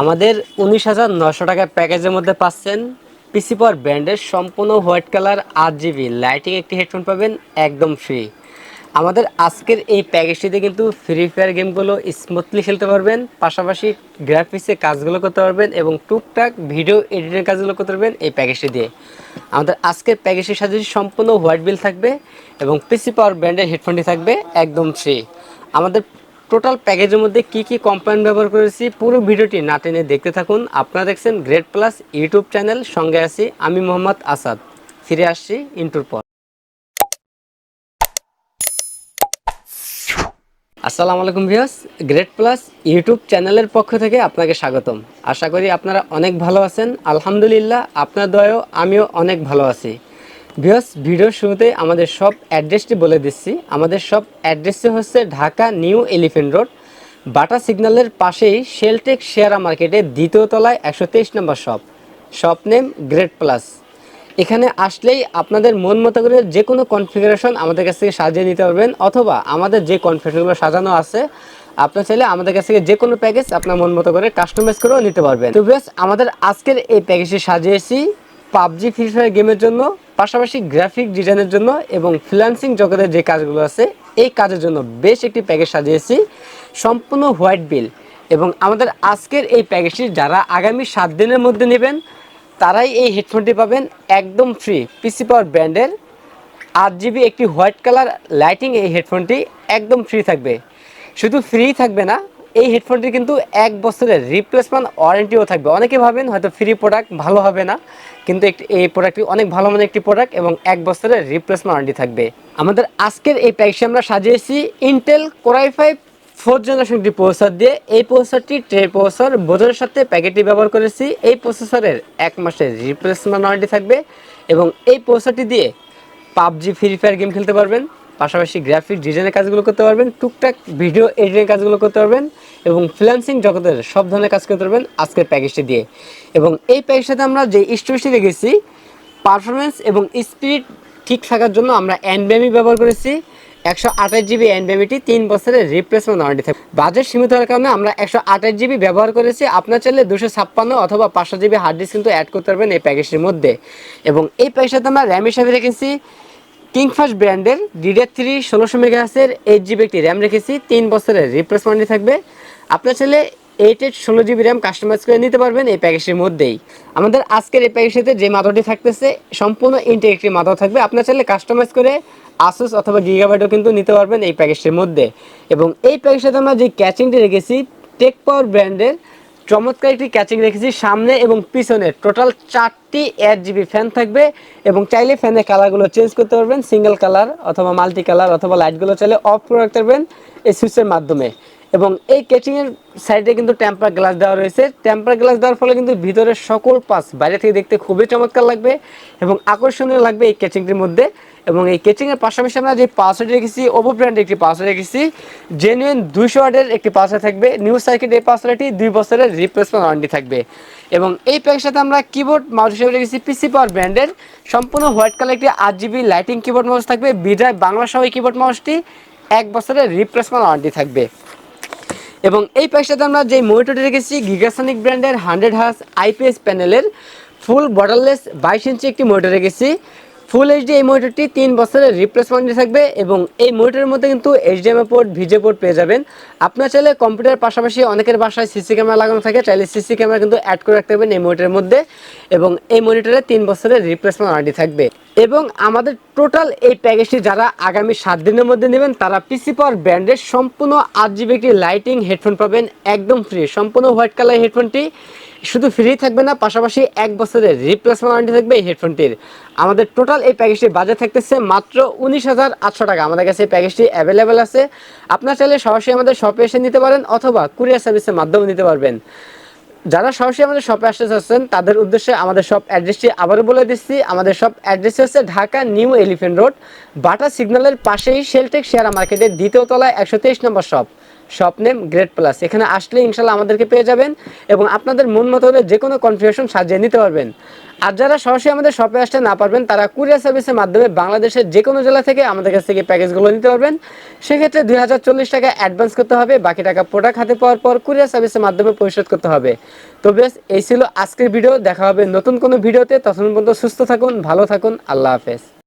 আমাদের উনিশ হাজার নশো টাকার প্যাকেজের মধ্যে পাচ্ছেন পিসি পাওয়ার ব্র্যান্ডের সম্পূর্ণ হোয়াইট কালার আট জিবি লাইটিং একটি হেডফোন পাবেন, একদম ফ্রি আমাদের আজকের এই প্যাকেজটিতে কিন্তু ফ্রি ফায়ার গেমগুলো স্মুথলি খেলতে পারবেন, পাশাপাশি গ্রাফিক্সে কাজগুলো করতে পারবেন এবং টুকটাক ভিডিও এডিটিং কাজগুলো করতে পারবেন এই প্যাকেজটি দিয়ে। আমাদের আজকের প্যাকেজটির সাথে সম্পূর্ণ হোয়াইট বিল থাকবে এবং পিসি পাওয়ার ব্র্যান্ডের হেডফোনটি থাকবে, একদম ফ্রি আমাদের টোটাল প্যাকেজের মধ্যে কি কি কম্পোনেন্ট ব্যবহার করেছি পুরো ভিডিওটি না টেনে দেখতে থাকুন। আপনারা দেখছেন গ্রেট প্লাস ইউটিউব চ্যানেল সঙ্গে আছি আমি মোহাম্মদ আসাদ। ফিরে আসছি ইন্টুর পর। আসসালামু আলাইকুম ভিউয়ার্স গ্রেট প্লাস ইউটিউব চ্যানেলের পক্ষ থেকে আপনাকে স্বাগতম। আশা করি আপনারা অনেক ভালো আছেন। আলহামদুলিল্লাহ, আপনার দয়াও আমিও অনেক ভালো আছি। ভিউয়ার্স, ভিডিওর শুরুতে আমাদের সব অ্যাড্রেসটি বলে দিচ্ছি। আমাদের সব অ্যাড্রেসটি হচ্ছে Dhaka new elephant road, Bata সিগন্যালের পাশেই শেলটেক শেয়ারা মার্কেটে দ্বিতীয় তলায় একশো তেইশ নম্বর shop. Shop name great plus. এখানে আসলেই আপনাদের মন মতো করে যে কোনো কনফিগারেশন আমাদের কাছ থেকে সাজিয়ে নিতে পারবেন, অথবা আমাদের যে কনফিগারেশনগুলো সাজানো আছে, আপনার চাইলে আমাদের কাছ থেকে যে কোনো প্যাকেজ আপনার মন মতো করে কাস্টমাইজ করেও নিতে পারবেন। তো বেশ আমাদের আজকের এই প্যাকেজটি সাজিয়েছি পাবজি, ফ্রি ফায়ার গেমের জন্য, পাশাপাশি গ্রাফিক ডিজাইনের জন্য এবং ফ্রিল্যান্সিং জগতের যে কাজগুলো আছে, এই কাজের জন্য বেশ একটি প্যাকেজ সাজিয়েছি। সম্পূর্ণ হোয়াইট বিল এবং আমাদের আজকের এই প্যাকেজটি যারা আগামী সাত দিনের মধ্যে নেবেন, তারাই এই হেডফোনটি পাবেন একদম ফ্রি পিসি পাওয়ার ব্র্যান্ডের আট জিবি একটি হোয়াইট কালার লাইটিং এই হেডফোনটি একদম ফ্রি থাকবে। শুধু ফ্রি থাকবে না এই হেডফোনটি কিন্তু এক বছরের রিপ্লেসমেন্ট ওয়ারেন্টিও থাকবে। অনেকে ভাবেন হয়তো ফ্রি প্রোডাক্ট ভালো হবে না, কিন্তু একটি, এই প্রোডাক্টটি অনেক ভালো মানের একটি প্রোডাক্ট এবং এক বছরের রিপ্লেসমেন্ট ওয়ারেন্টি থাকবে। আমাদের আজকের এই প্যাকেজে আমরা সাজিয়েছি Intel core i five fourth generation একটি প্রসেসর দিয়ে। এই প্রসেসরটি ট্রে প্রসেসর বোঝার সাথে প্যাকেটটি ব্যবহার করেছি। এই প্রসেসরের এক মাসের রিপ্লেসমেন্ট ওয়ারেন্টি থাকবে এবং এই প্রসেসরটি দিয়ে পাবজি ফ্রি ফায়ার গেম খেলতে পারবেন। পাশাপাশি গ্রাফিক ডিজাইনের কাজগুলো করতে পারবেন, টুকটাক ভিডিও এডিটিংয়ের কাজগুলো করতে পারবেন এবং ফ্রিল্যান্সিং জগতের সব ধরনের কাজ করতে পারবেন আজকের প্যাকেজটি দিয়ে। এবং এই প্যাকেজটাতে আমরা যে স্টোরেজটি রেখেছি পারফরমেন্স এবং স্পিড ঠিক থাকার জন্য আমরা এনবিএমই ব্যবহার করেছি। একশো আঠাশ জিবি এনবিএমিটি তিন বছরের রিপ্লেসমেন্ট ওয়ারেন্টি থাকবে। বাজেট সীমিত হওয়ার কারণে আমরা একশো আঠাশ জিবি ব্যবহার করেছি। আপনার চাইলে দুশো ছাপ্পান্ন অথবা পাঁচশো জিবি হার্ড ডিস্ক কিন্তু অ্যাড করতে পারবেন এই প্যাকেজটির মধ্যে। এবং এই প্যাকেজটাতে আমরা র্যাম হিসাবে রেখেছি। কিংফাস্ট ব্র্যান্ডের ডিডিআর থ্রি ষোলোশো মেগাহাসের এইট জিবি একটি র্যাম রেখেছি। তিন বছরের রিপ্লেসমেন্ট থাকবে। আপনার ছেলে এইট এইট ষোলো জিবি র্যাম কাস্টমাইজ করে নিতে পারবেন এই প্যাকেজের মধ্যেই। আমাদের আজকের এই প্যাকেজটিতে যে মাদরটি থাকতেছে, সম্পূর্ণ ইন্টেক একটি মাদর থাকবে। আপনার চাইলে কাস্টমাইজ করে আসুস অথবা গিগাবাইটও কিন্তু নিতে পারবেন এই প্যাকেজটির মধ্যে। এবং এই প্যাকেজটাতে আমরা যে ক্যাচিংটি রেখেছি টেক পাওয়ার ব্র্যান্ডের চমৎকার একটি ক্যাচিং রেখেছি সামনে এবং পিছনে। টোটাল চারটি এক জিবি ফ্যান থাকবে এবং চাইলে ফ্যানের কালারগুলো চেঞ্জ করতে পারবেন। সিঙ্গেল কালার অথবা মাল্টি কালার অথবা লাইটগুলো চাইলে অফ করে রাখতে পারবেন এই সুইচের মাধ্যমে। এবং এই কেচিংয়ের সাইডে কিন্তু টেম্পার গ্লাস দেওয়া রয়েছে। টেম্পার গ্লাস দেওয়ার ফলে কিন্তু ভিতরের সকল পাস বাইরে থেকে দেখতে খুবই চমৎকার লাগবে এবং আকর্ষণীয় লাগবে এই কেচিংটির মধ্যে। এবং এই কেচিংয়ের পাশাপাশি আমরা যে পাসওয়ার্ড রেখেছি ওভো ব্র্যান্ডের একটি পাসওয়ার্ড রেখেছি জেনুইন দুইশো ওয়ার্ডের একটি পাসওয়ার্ড থাকবে। নিউ সার্কিট এই পাসওয়ার্ডটি দুই বছরের রিপ্লেসমেন্ট ওয়ারেন্টি থাকবে। এবং এই প্যাকের সাথে আমরা কিবোর্ড মাউস হিসেবে রেখেছি পিসি পাওয়ার ব্র্যান্ডের সম্পূর্ণ হোয়াইট কালার একটি আট জিবি লাইটিং কিবোর্ড মাউস থাকবে। বিদায় বাংলা সহ কিবোর্ড মাউসটি এক বছরের রিপ্লেসমেন্ট ওয়ারেন্টি থাকবে। এবং এই প্যাকটাতে আমরা যে মনিটরটি রেখেছি গিগাসনিক ব্র্যান্ডের হান্ড্রেড হার্স আইপিএস প্যানেলের ফুল বর্ডারলেস বাইশ ইঞ্চি একটি মনিটর রেখেছি। ফুল এইচডি এই মনিটরটি তিন বছরের রিপ্লেসমেন্ট থাকবে এবং এই মনিটরের মধ্যে কিন্তু এইচডিএমআই পোর্ট ভিজে পোর্ট পেয়ে যাবেন। আপনার চাইলে কম্পিউটার পাশাপাশি অনেকের বাসায় সিসি ক্যামেরা লাগানো থাকে, চাইলে সিসি ক্যামেরা কিন্তু অ্যাড করে রাখতে পারবেন এই মনিটরের মধ্যে এবং এই মনিটরে তিন বছরের রিপ্লেসমেন্ট ওয়ারেন্টি থাকবে। এবং আমাদের টোটাল এই প্যাকেজটি যারা আগামী সাত দিনের মধ্যে নেবেন, তারা পিসি পাওয়ার ব্র্যান্ডের সম্পূর্ণ আট জিবি একটি লাইটিং হেডফোন পাবেন, একদম ফ্রি সম্পূর্ণ হোয়াইট কালার হেডফোনটি শুধু ফ্রি থাকবে না, পাশাপাশি এক বছরের রিপ্লেসমেন্ট ওয়ারেন্টি থাকবে এই হেডফোনটির আমাদের টোটাল এই প্যাকেজটির বাজেট থাকতেছে মাত্র উনিশ হাজার আটশো টাকা। আমাদের কাছে এই প্যাকেজটি অ্যাভেলেবেল আছে। আপনার চাইলে সরাসরি আমাদের শপে এসে নিতে পারেন অথবা কুরিয়ার সার্ভিসের মাধ্যমে নিতে পারবেন। যারা সরাসরি আমাদের শপে আসতে চাচ্ছেন, তাদের উদ্দেশ্যে আমাদের সব অ্যাড্রেসটি আবারও বলে দিচ্ছি। আমাদের সব অ্যাড্রেস হচ্ছে Dhaka new elephant road, Bata সিগন্যালের পাশেই শেলটেক শেয়ার মার্কেটের দ্বিতীয় তলায় একশো তেইশ নম্বর shop shop name great plus এখানে আসলে ইনশাল্লাহ আমাদেরকে পেয়ে যাবেন এবং আপনাদের মন মতো হলে যে কোনো কনফিগারেশন সাজিয়ে নিতে পারবেন। আর যারা সরাসরি আমাদের শপে আসতে না পারবেন, তারা কুরিয়ার সার্ভিসের মাধ্যমে বাংলাদেশের যে কোনো জেলা থেকে আমাদের কাছ থেকে প্যাকেজগুলো নিতে পারবেন। সেক্ষেত্রে দুই হাজার চল্লিশ টাকা অ্যাডভান্স করতে হবে, বাকি টাকা প্রোডাক্ট হাতে পাওয়ার পর কুরিয়ার সার্ভিসের মাধ্যমে পরিশোধ করতে হবে। তো বেশ, এই ছিল আজকের ভিডিও দেখা হবে নতুন কোনো ভিডিওতে তখন পর্যন্ত সুস্থ থাকুন, ভালো থাকুন। আল্লাহ হাফেজ।